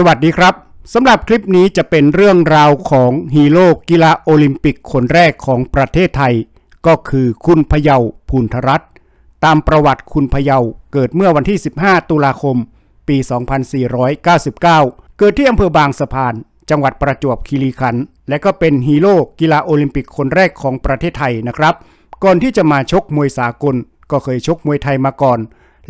สวัสดีครับสำหรับคลิปนี้จะเป็นเรื่องราวของฮีโร่กีฬาโอลิมปิกคนแรกของประเทศไทย ก็คือคุณพเยาภูนทรัตน์ตามประวัติคุณพเยาเกิดเมื่อวันที่ 15 ตุลาคม ปี 2499 เกิดที่อำเภอบางสะพาน จังหวัดประจวบคีรีขันธ์และก็เป็นฮีโร่กีฬาโอลิมปิกคนแรกของประเทศไทยนะครับ ก่อนที่จะมาชกมวยสากล ก็เคยชกมวยไทยมาก่อน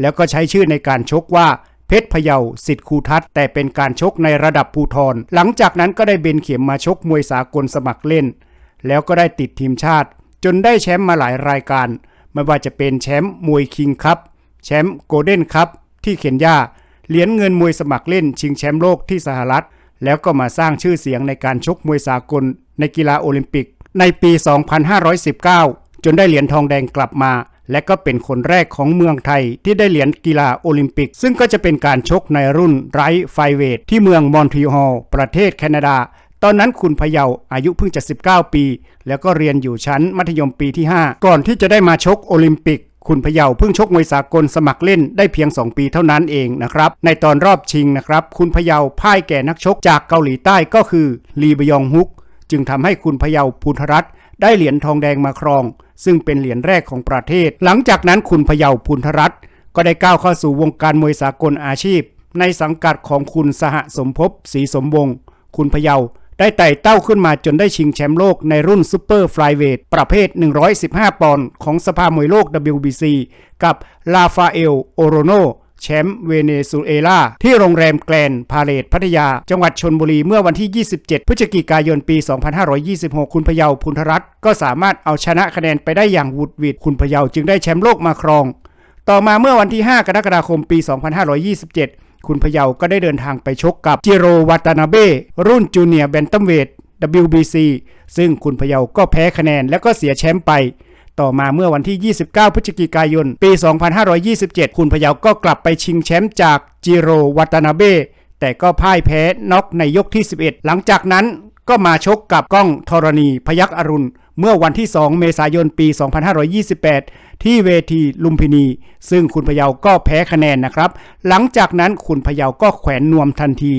แล้วก็ใช้ชื่อในการชกว่า เพชรพเยาสิทธิ์คูทัศน์แต่เป็นการชกในระดับภูทร หลังจากนั้นก็ได้เบนเข็มมาชกมวยสากลสมัครเล่น แล้วก็ได้ติดทีมชาติ จนได้แชมป์มาหลายรายการ ไม่ว่าจะเป็นแชมป์มวยคิงคัพแชมป์โกลเด้นคัพที่เคนยาเหรียญเงินมวยสมัครเล่น ชิงแชมป์โลกที่สหรัฐ แล้วก็มาสร้างชื่อเสียงในการชกมวยสากล ในกีฬาโอลิมปิก ในปี 2519 จนได้เหรียญทองแดงกลับมา และก็เป็นคนแรกของเมืองไทยที่ได้เหรียญกีฬาโอลิมปิก ซึ่งก็จะเป็นการชกในรุ่นไรท์ไฟเวทที่เมืองมอนทรีออลประเทศแคนาดา ตอนนั้นคุณพะเยาอายุเพิ่งจะ 19 ปี แล้วก็เรียนอยู่ชั้นมัธยมปีที่ 5 ก่อนที่จะได้มาชกโอลิมปิกคุณพะเยาเพิ่งชกมวยสากลสมัครเล่นได้เพียง 2 ปีเท่านั้นเองนะครับ ในตอนรอบชิงนะครับ คุณพะเยาพ่ายแก่นักชกจากเกาหลีใต้ก็คือลีบยองฮุก จึงทำให้คุณพะเยาภูทรัตน์ ได้เหรียญทองแดงมาครอง ซึ่งเป็นเหรียญแรกของประเทศ หลังจากนั้นคุณพะเยาภูทรัตน์ก็ได้ก้าวเข้าสู่วงการมวยสากลอาชีพ ในสังกัดของคุณสหสมภพศรีสมวงศ์คุณพยาได้ไต่เต้าขึ้นมาจนได้ชิงแชมป์โลกในรุ่นซูเปอร์ฟลายเวทประเภท 115 ปอนด์ของสภามวยโลก WBC กับลาฟาเอล โอโรโน แชมป์เวเนซุเอลาที่โรงแรมแกลนพาเลตพัทยา จังหวัดชนบุรีเมื่อวันที่ 27 พฤศจิกายนปี 2526 คุณพเยาพุนทรัตน์ก็สามารถเอาชนะคะแนนไปได้อย่างวุดวิดคุณพเยาจึงได้แชมป์โลกมาครอง ต่อมาเมื่อวันที่ 5 กรกฎาคมปี 2527 คุณพเยาก็ได้เดินทางไปชกกับจิโรวัตนาเบรุ่นจูเนียร์แบนตัมเวท WBC ซึ่งคุณพเยาก็แพ้คะแนนและก็เสียแชมป์ไป ต่อมาเมื่อวันที่ 29 พฤศจิกายน ปี 2527 คุณพะเยาก็กลับไปชิงแชมป์จากจิโรวัตนาเบแต่ก็พ่ายแพ้น็อกในยกที่ 11 หลังจากนั้นก็มาชกกับก้องธรณีพยักอรุณ เมื่อวันที่ 2 เมษายนปี 2528 ที่เวทีลุมพินี ซึ่งคุณพะเยาก็แพ้คะแนนนะครับ หลังจากนั้นคุณพะเยาก็แขวนนวมทันที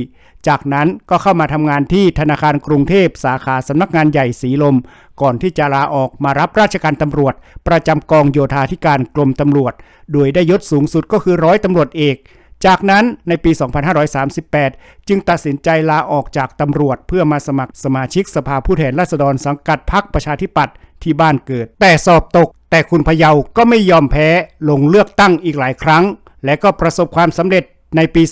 จากนั้นก็เข้ามาทำงานที่ธนาคารกรุงเทพสาขาสำนักงานใหญ่สีลม ก่อนที่จะลาออกมารับราชการตำรวจ ประจำกองโยธาธิการกรมตำรวจ โดยได้ยศสูงสุดก็คือร้อยตำรวจเอก จากนั้นในปี 2538 จึงตัดสินใจลาออกจากตำรวจ เพื่อมาสมัครสมาชิกสภาผู้แทนราษฎรสังกัดพรรคประชาธิปัตย์ที่บ้านเกิด แต่สอบตก แต่คุณพเยาก็ไม่ยอมแพ้ลงเลือกตั้งอีกหลายครั้ง และก็ประสบความสำเร็จในปี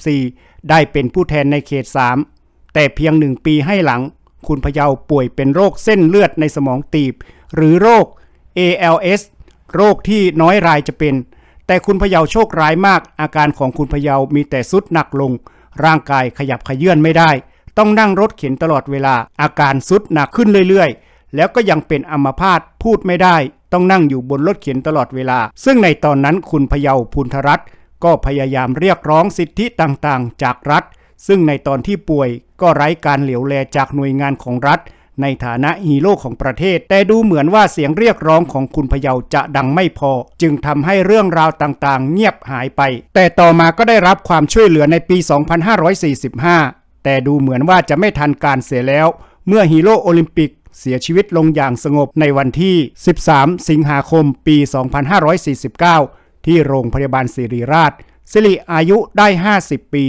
2544 ได้เป็นผู้แทนในเขต 3 แต่เพียงหนึ่งปีให้หลัง คุณพยาป่วยเป็นโรคเส้นเลือดในสมองตีบ หรือโรค ALS โรคที่น้อยรายจะเป็น แต่คุณพยาโชคร้ายมาก อาการของคุณพยามีแต่สุดหนักลง ร่างกายขยับขยื่นไม่ได้ ต้องนั่งรถเข็นตลอดเวลา อาการสุดหนักขึ้นเรื่อยๆ แล้วก็ยังเป็นอัมพาตพูดไม่ได้ ต้องนั่งอยู่บนรถเข็นตลอดเวลา ซึ่งในตอนนั้นคุณพยาภูนทรัตน์ ก็พยายามเรียกร้องสิทธิต่างๆ จากรัฐ ซึ่งในตอนที่ป่วยก็ไร้การเหลียวแลจากหน่วยงานของรัฐ ในฐานะฮีโร่ของประเทศ แต่ดูเหมือนว่าเสียงเรียกร้องของคุณพยาจะดังไม่พอ จึงทำให้เรื่องราวต่างๆ เงียบหายไป แต่ต่อมาก็ได้รับความช่วยเหลือในปี 2545 แต่ดูเหมือนว่าจะไม่ทันการเสียแล้ว เมื่อฮีโร่โอลิมปิกเสียชีวิตลงอย่างสงบในวันที่ 13 สิงหาคม ปี 2549 ที่โรงพยาบาลศิริราชสิริอายุได้ 50 ปี